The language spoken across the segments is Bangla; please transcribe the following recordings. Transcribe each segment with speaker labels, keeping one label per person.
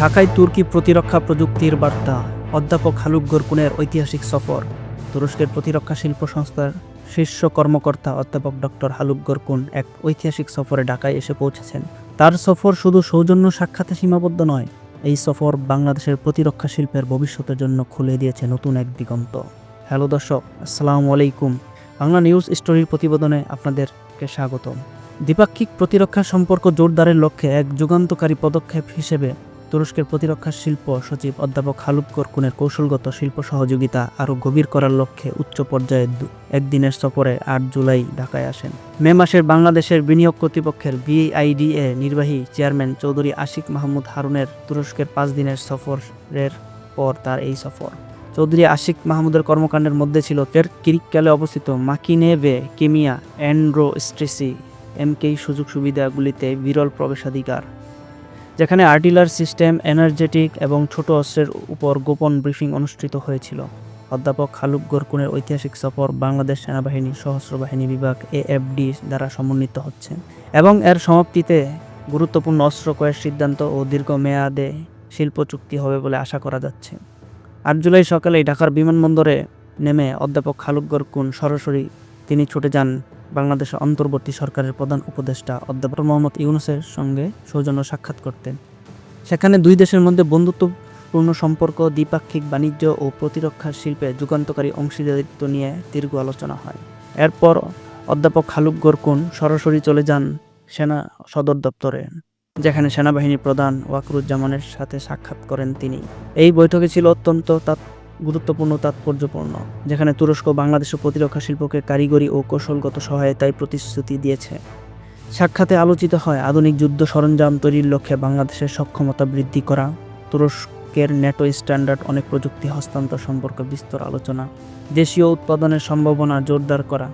Speaker 1: ঢাকায় তুর্কি প্রতিরক্ষা প্রযুক্তির বার্তা। অধ্যাপক হালুক গরকুনের ঐতিহাসিক সফর। তুরস্কের প্রতিরক্ষা শিল্প সংস্থার শীর্ষ কর্মকর্তা অধ্যাপক ডক্টর হালুক গরকুন এক ঐতিহাসিক সফরে ঢাকায় এসে পৌঁছেছেন। তার সফর শুধু সৌজন্য সাক্ষাতে সীমাবদ্ধ নয়, এই সফর বাংলাদেশের প্রতিরক্ষা শিল্পের ভবিষ্যতের জন্য খুলে দিয়েছে নতুন এক দিগন্ত। হ্যালো দর্শক, আসসালামু আলাইকুম। বাংলা নিউজ স্টোরির প্রতিবেদনে আপনাদেরকে স্বাগতম। দ্বিপাক্ষিক প্রতিরক্ষা সম্পর্ক জোরদারের লক্ষ্যে এক যুগান্তকারী পদক্ষেপ হিসেবে তুরস্কের প্রতিরক্ষা শিল্প সচিব অধ্যাপক হালুক করকুনের কৌশলগত শিল্প সহযোগিতা আরও গভীর করার লক্ষ্যে উচ্চ পর্যায়ের দু- একদিনের সফরে আট জুলাই ঢাকায় আসেন। মে মাসের বাংলাদেশের বিনিয়োগ কর্তৃপক্ষের বিআইডিএ নির্বাহী চেয়ারম্যান চৌধুরী আশিক মাহমুদ হারুনের তুরস্কের পাঁচ দিনের সফরের পর তার এই সফর। চৌধুরী আশিক মাহমুদের কর্মকাণ্ডের মধ্যে ছিল তের কিরিককালে অবস্থিত মাকিনেভে কেমিয়া অ্যান্ড্রো স্ট্রেসি এমকেই সুযোগ সুবিধাগুলিতে বিরল প্রবেশাধিকার। যেখানে আর্টিলার সিস্টেম, এনার্জেটিক এবং ছোট অস্ত্রের উপর গোপন ব্রিফিং অনুষ্ঠিত হয়েছিল। অধ্যাপক খালুক গরকুনের ঐতিহাসিক সফর বাংলাদেশ সেনাবাহিনী সহস্র বাহিনী বিভাগ এএফডি দ্বারা সমন্বিত হচ্ছে এবং এর সমাপ্তিতে গুরুত্বপূর্ণ অস্ত্র ক্রয়ের সিদ্ধান্ত ও দীর্ঘমেয়াদে শিল্প চুক্তি হবে বলে আশা করা যাচ্ছে। আট জুলাই সকালেই ঢাকার বিমানবন্দরে নেমে অধ্যাপক খালুক গরকুন সরাসরি তিনি ছুটে যান বাংলাদেশের অন্তর্বর্তী সরকারের প্রধান উপদেষ্টা অধ্যাপক মোহাম্মদ ইউনুসের সঙ্গে সৌজন্য সাক্ষাৎ করতেন। সেখানে দুই দেশের মধ্যে বন্ধুত্বপূর্ণ সম্পর্ক, দ্বিপাক্ষিক বাণিজ্য ও প্রতিরক্ষা শিল্পে যুগান্তকারী অংশীদারিত্ব নিয়ে দীর্ঘ আলোচনা হয়। এরপর অধ্যাপক খালুক গরকুন সরাসরি চলে যান সেনা সদর দপ্তরে, যেখানে সেনাবাহিনী প্রধান ওয়াকরুজ্জামানের সাথে সাক্ষাৎ করেন তিনি। এই বৈঠকে ছিল অত্যন্ত গুরুত্বপূর্ণ, তাৎপর্যপূর্ণ, যেখানে তুরস্ক বাংলাদেশ ও প্রতিরক্ষা শিল্পকে কারিগরি ও কৌশলগত সহায়তায় প্রতিশ্রুতি দিয়েছে। সাক্ষাতে আলোচিত হয়, আধুনিক যুদ্ধ সরঞ্জাম তৈরির লক্ষ্যে বাংলাদেশের সক্ষমতা বৃদ্ধি করা, তুরস্কের ন্যাটো স্ট্যান্ডার্ড অনেক প্রযুক্তি হস্তান্তর সম্পর্কে বিস্তর আলোচনা, দেশীয় উৎপাদনের সম্ভাবনা জোরদার করা।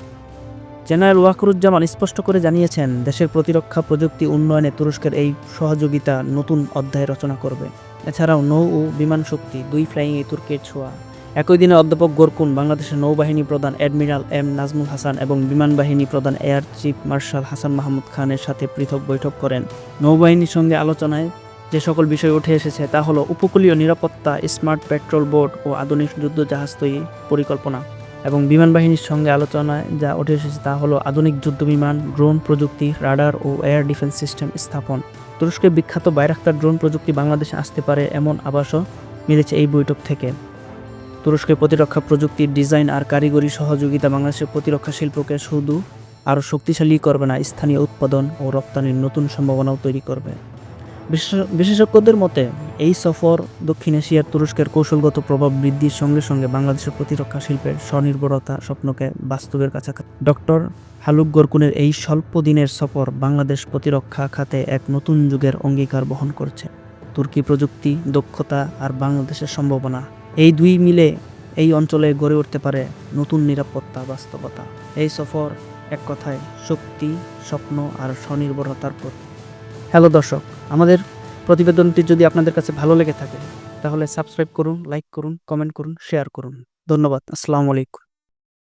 Speaker 1: জেনারেল ওয়াকরুজ্জামান স্পষ্ট করে জানিয়েছেন, দেশের প্রতিরক্ষা প্রযুক্তি উন্নয়নে তুরস্কের এই সহযোগিতা নতুন অধ্যায় রচনা করবে। এছাড়াও নৌ ও বিমান শক্তি, দুই ফ্লাইং এ তুর্কের ছোঁয়া। একই দিনে অধ্যাপক গোরকুন, বাংলাদেশের নৌবাহিনী প্রধান অ্যাডমিরাল এম নাজমুল হাসান এবং বিমান বাহিনী প্রধান air chief marshal Hasan Mahmud খানের সাথে পৃথক বৈঠক করেন। নৌবাহিনীর সঙ্গে আলোচনায় যে সকল বিষয় উঠে এসেছে তা হলো উপকূলীয় নিরাপত্তা, স্মার্ট পেট্রোল বোট ও আধুনিক যুদ্ধ জাহাজ তৈরি পরিকল্পনা। এবং বিমান বাহিনীর সঙ্গে আলোচনায় যা উঠে এসেছে তা হলো আধুনিক যুদ্ধ বিমান, ড্রোন প্রযুক্তি, রাডার ও এয়ার ডিফেন্স সিস্টেম স্থাপন। তুরস্কের বিখ্যাত বাইরাক্তার ড্রোন প্রযুক্তি বাংলাদেশে আসতে পারে এমন আভাসও মিলেছে এই বৈঠক থেকে। তুরস্কের প্রতিরক্ষা প্রযুক্তির ডিজাইন আর কারিগরি সহযোগিতা বাংলাদেশের প্রতিরক্ষা শিল্পকে শুধু আরও শক্তিশালী করবে না, স্থানীয় উৎপাদন ও রপ্তানির নতুন সম্ভাবনাও তৈরি করবে। বিশেষ- বিশেষজ্ঞদের মতে এই সফর দক্ষিণ এশিয়ার তুরস্কের কৌশলগত প্রভাব বৃদ্ধির সঙ্গে সঙ্গে বাংলাদেশের প্রতিরক্ষা শিল্পের স্বনির্ভরতা স্বপ্নকে বাস্তবের কাছাকাছি। ডক্টর হালুক গরকুনের এই স্বল্প দিনের সফর বাংলাদেশ প্রতিরক্ষা খাতে এক নতুন যুগের অঙ্গীকার বহন করছে। তুর্কি প্রযুক্তি, দক্ষতা আর বাংলাদেশের সম্ভাবনা এই দুই মিলে এই অঞ্চলে গড়ে উঠতে পারে নতুন নিরাপত্তা বাস্তবতা। এই সফর এক কথায় শক্তি, স্বপ্ন আর স্বনির্ভরতার প্রতীক। হ্যালো দর্শক, আমাদের প্রতিবেদনটি যদি আপনাদের কাছে ভালো লেগে থাকে, তাহলে সাবস্ক্রাইব করুন, লাইক করুন, কমেন্ট করুন, শেয়ার করুন। ধন্যবাদ, আসসালামু আলাইকুম।